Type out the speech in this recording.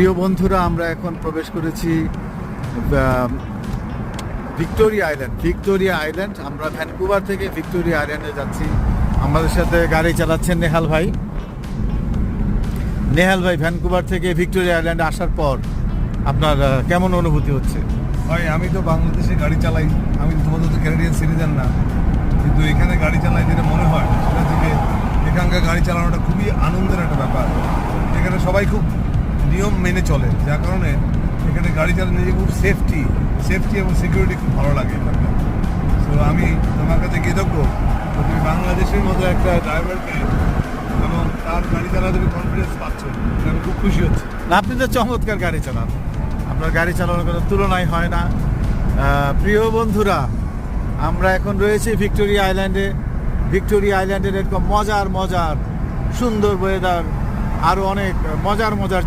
প্রিয় বন্ধুরা, আমরা এখন প্রবেশ করেছি ভিক্টোরিয়া আইল্যান্ড। ভিক্টোরিয়া আইল্যান্ড, আমরা ভ্যানকুভার থেকে ভিক্টোরিয়া আইল্যান্ডে যাচ্ছি। আমাদের সাথে গাড়ি চালাচ্ছেন নেহাল ভাই। নেহাল ভাই, ভ্যানকুভার থেকে ভিক্টোরিয়া আইল্যান্ডে আসার পর আপনার কেমন অনুভূতি হচ্ছে? ভাই, আমি তো বাংলাদেশে গাড়ি চালাই, আমি তোমাদের তো ক্যানাডিয়ান সিটিজেন না। কিন্তু এখানে গাড়ি চালাই যেটা মনে হয়, সেটা থেকে এখানকার গাড়ি চালানোটা খুবই আনন্দের একটা ব্যাপার। এখানে সবাই খুব নিয়ম মেনে চলে, যার কারণে এখানে গাড়ি চালানো নিজে খুব সেফটি সেফটি এবং সিকিউরিটি খুব ভালো লাগে তো আমি তোমার কাছে কৃতজ্ঞ তো তুমি বাংলাদেশের মতো একটা ড্রাইভারকে এবং তার গাড়ি চালাতে তুমি কনফিডেন্স পাচ্ছ। আমি খুব খুশি হচ্ছি। আপনি তো চমৎকার গাড়ি চালান। আপনার গাড়ি চালানোর কোনো তুলনাই হয় না। প্রিয় বন্ধুরা, আমরা এখন রয়েছি ভিক্টোরিয়া আইল্যান্ডে। ভিক্টোরিয়া আইল্যান্ডের এরকম মজার মজার, সুন্দর ওয়েদার আরও অনেক মজার মজার